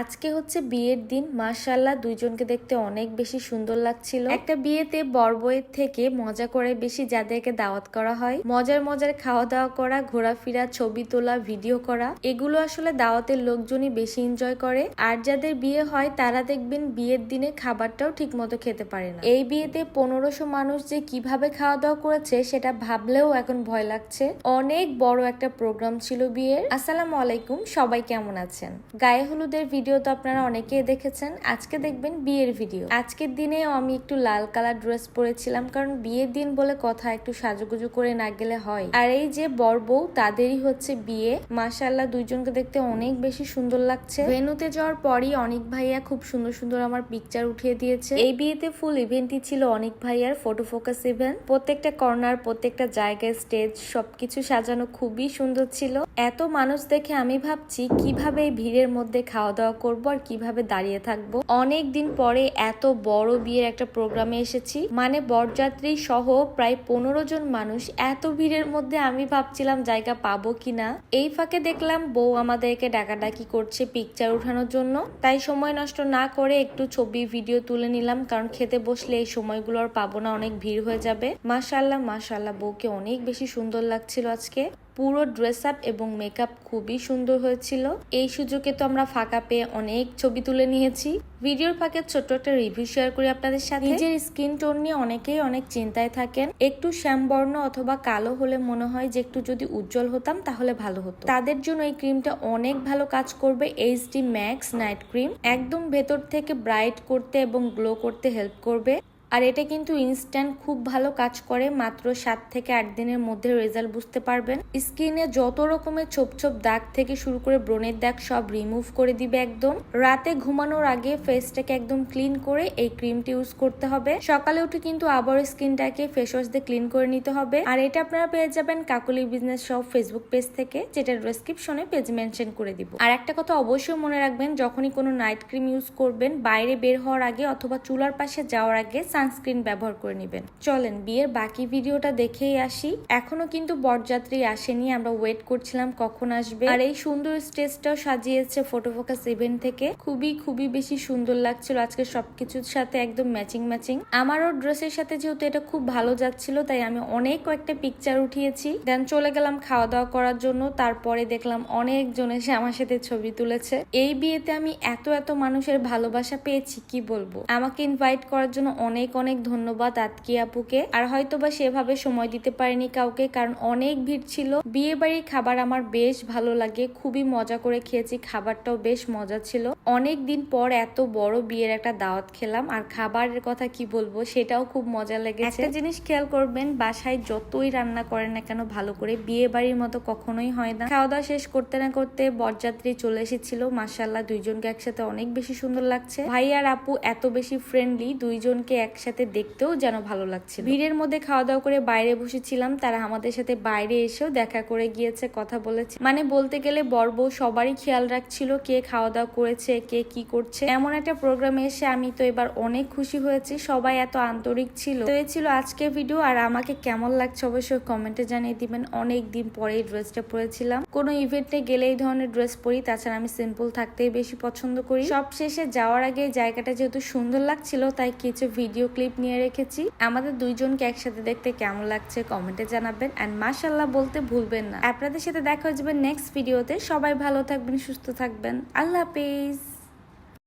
আজকে হচ্ছে বিয়ের দিন। মাশাল্লাহ দুইজনকে দেখতে অনেক বেশি সুন্দর লাগছিল। একটা বিয়েতে বরবইয়ের থেকে মজা করে বেশি যাদেরকে দাওয়াত করা হয়। মজার মজার খাওয়া দাওয়া করা, ঘোরাফেরা, ছবি তোলা, ভিডিও করা, এগুলো আসলে দাওয়াতের লোকজনই বেশি এনজয় করে। আর যাদের বিয়ে হয়, তারা দেখবেন বিয়ের দিনে খাবারটাও ঠিক মতো খেতে পারে না। এই বিয়েতে পনেরোশো মানুষ যে কীভাবে খাওয়া দাওয়া করেছে, সেটা ভাবলেও এখন ভয় লাগছে। অনেক বড় একটা প্রোগ্রাম ছিল বিয়ের। আসসালামু আলাইকুম, সবাই কেমন আছেন? গায়ে হলুদের ভিডিও তো আপনারা অনেকেই দেখেছেন। আজকে দেখবেন বিয়ের ভিডিও। আজকের দিনেও আমি একটু লাল কালার ড্রেস পরেছিলাম, কারণ বিয়ের দিন বলে কথা একটু সাজুগুজু করে না গেলে হয়। আর এই যে বর বউ, তাদেরই হচ্ছে বিয়ে। মাশাল্লাহ দুইজনকে দেখতে অনেক বেশি সুন্দর লাগছে। ভেনুতে যাওয়ার পরই অনেক ভাইয়া খুব সুন্দর সুন্দর আমার পিকচার উঠিয়ে দিয়েছে। এই বিয়েতে ফুল ইভেন্টই ছিল অনেক ভাইয়ার ফটো ফোকাস ইভেন্ট প্রত্যেকটা কর্নার প্রত্যেকটা জায়গায় স্টেজ সবকিছু সাজানো খুবই সুন্দর ছিল। এত মানুষ দেখে আমি ভাবছি, কীভাবে এই ভিড়ের মধ্যে খাওয়া দাওয়া করব আর কীভাবে দাঁড়িয়ে থাকব। অনেক দিন পরে এত বড় বিয়ের একটা প্রোগ্রামে এসেছি। মানে বরযাত্রী সহ প্রায় পনেরো জন মানুষ এত ভিড়ের মধ্যে আমি ভাবছিলাম জায়গা পাবো কিনা। এই ফাঁকে দেখলাম বউ আমাদেরকে ডাকাডাকি করছে পিকচার উঠানোর জন্য। তাই সময় নষ্ট না করে একটু ছবি ভিডিও তুলে নিলাম। কারণ খেতে বসলে এই সময়গুলো আর পাবো না, অনেক ভিড় হয়ে যাবে। মাশাল্লাহ মাশাল্লাহ বউকে অনেক বেশি সুন্দর লাগছিল আজকে। পুরো ড্রেস আপ এবং মেকআপ খুবই সুন্দর হয়েছিল। এই সুযোগে তো আমরা ফাঁকা পেয়ে অনেক ছবি তুলে নিয়েছি। ভিডিওর ফাঁকে ছোট্ট একটা রিভিউ শেয়ার করি আপনাদের সাথে। নিজের স্কিন টোন নিয়ে অনেকেই অনেক চিন্তায় থাকেন। একটু শ্যামবর্ণ অথবা কালো হলে মনে হয় যে একটু যদি উজ্জ্বল হতাম তাহলে ভালো হতো। তাদের জন্য এই ক্রিমটা অনেক ভালো কাজ করবে এইচডি ম্যাক্স নাইট ক্রিম। একদম ভেতর থেকে ব্রাইট করতে এবং গ্লো করতে হেল্প করবে। আর এটা কিন্তু ইনস্ট্যান্ট খুব ভালো কাজ করে, মাত্র সাত থেকে আট দিনের মধ্যে রেজাল্ট বুঝতে পারবেন। স্কিনে যত রকমের ছোপ ছোপ দাগ থেকে শুরু করে ব্রণের দাগ সব রিমুভ করে দিবে একদম। রাতে ঘুমানোর আগে ফেসটাকে একদম ক্লিন করে এই ক্রিমটি ইউজ করতে হবে। সকালে উঠে কিন্তু আবার স্কিনটাকে ফেস ওয়াশ দিয়ে ক্লিন করে নিতে হবে। আর এটা আপনারা পেয়ে যাবেন কাকুলি বিজনেস সব ফেসবুক পেজ থেকে যেটা ডেসক্রিপশনে পেজ মেনশন করে দিব। আর একটা কথা অবশ্যই মনে রাখবেন, যখনই কোনো নাইট ক্রিম ইউজ করবেন, বাইরে বের হওয়ার আগে অথবা চুলার পাশে যাওয়ার আগে সানস্ক্রিন ব্যবহার করে নেবেন। চলেন, বিয়ের বাকি ভিডিওটা দেখেই আসি। এখনও কিন্তু বরযাত্রী আসেনি, আমরা ওয়েট করছিলাম কখন আসবে। আর এই সুন্দর স্টেজটাও সাজিয়েছে ফটো ফোকাস ইভেন্ট থেকে। খুবই খুবই বেশি সুন্দর লাগছিল আজকে সবকিছুর সাথে, একদম ম্যাচিং ম্যাচিং আমারও ড্রেসের সাথে যেহেতু এটা খুব ভালো যাচ্ছিল, তাই আমি অনেক কয়েকটা পিকচার উঠিয়েছি। দেন চলে গেলাম খাওয়া দাওয়া করার জন্য, তারপরে দেখলাম অনেকজন এসে আমার সাথে ছবি তুলেছে। এই বিয়েতে আমি এত এত মানুষের ভালোবাসা পেয়েছি, কি বলব? আমাকে ইনভাইট করার জন্য অনেক অনেক অনেক ধন্যবাদ আতকি আপুকে। আর হয়তো বা সেভাবে সময় দিতে পারিনি কাউকে, কারণ অনেক ভিড় ছিল। বিয়ে বাড়ির খাবার আমার বেশ ভালো লাগে, খুবই মজা করে খেয়েছি, খাবারটাও বেশ মজা ছিল। অনেক দিন পর এত বড় বিয়ের একটা দাওয়াত খেলাম, আর খাবারের কথা কি বলব, সেটাও খুব মজা লেগেছে। একটা জিনিস খেয়াল করবেন, বাসায় যতই রান্না করেন না কেন, ভালো করে বিয়ে বাড়ির মতো কখনোই হয় না। খাওয়া দাওয়া শেষ করতে না করতে বরযাত্রী চলে এসেছিল। মাসাল্লাহ দুইজনকে একসাথে অনেক বেশি সুন্দর লাগছে। ভাই আর আপু এত বেশি ফ্রেন্ডলি দুইজনকে একসাথে দেখতেও যেন ভালো লাগছে ভিড়ের মধ্যে খাওয়া দাওয়া করে বাইরে বসেছিলাম তারা আমাদের সাথে বাইরে এসেও দেখা করে গিয়েছে কথা বলেছে। মানে বলতে গেলে বর বউ সবারই খেয়াল রাখছিল কে খাওয়া দাওয়া করেছে কে কি করছে। এমন একটা প্রোগ্রামে এসে আমি তো এবার অনেক খুশি হয়েছি সবাই এত আন্তরিক ছিল। তো ছিল আজকের ভিডিও আর আমাকে কেমন লাগছে অবশ্যই কমেন্টে জানিয়ে দিবেন। অনেক দিন পরে এই ড্রেসটা পরেছিলাম। কোনো ইভেন্টে গেলে এই ধরনের ড্রেস পরি তাছাড়া আমি সিম্পল থাকতেই বেশি পছন্দ করি। সব শেষে যাওয়ার আগে জায়গাটা যেহেতু সুন্দর লাগছিল তাই কিছু ভিডিও ক্লিপ নিয়ে রেখেছি। আমাদের দুইজনকে একসাথে দেখতে কেমন লাগছে কমেন্টে জানাবেন। অ্যান্ড মাশাল্লাহ বলতে ভুলবেন না। আপনাদের সাথে দেখা হয়ে যাবে নেক্সট ভিডিওতে সবাই ভালো থাকবেন, সুস্থ থাকবেন। আল্লাহ হাফিজ।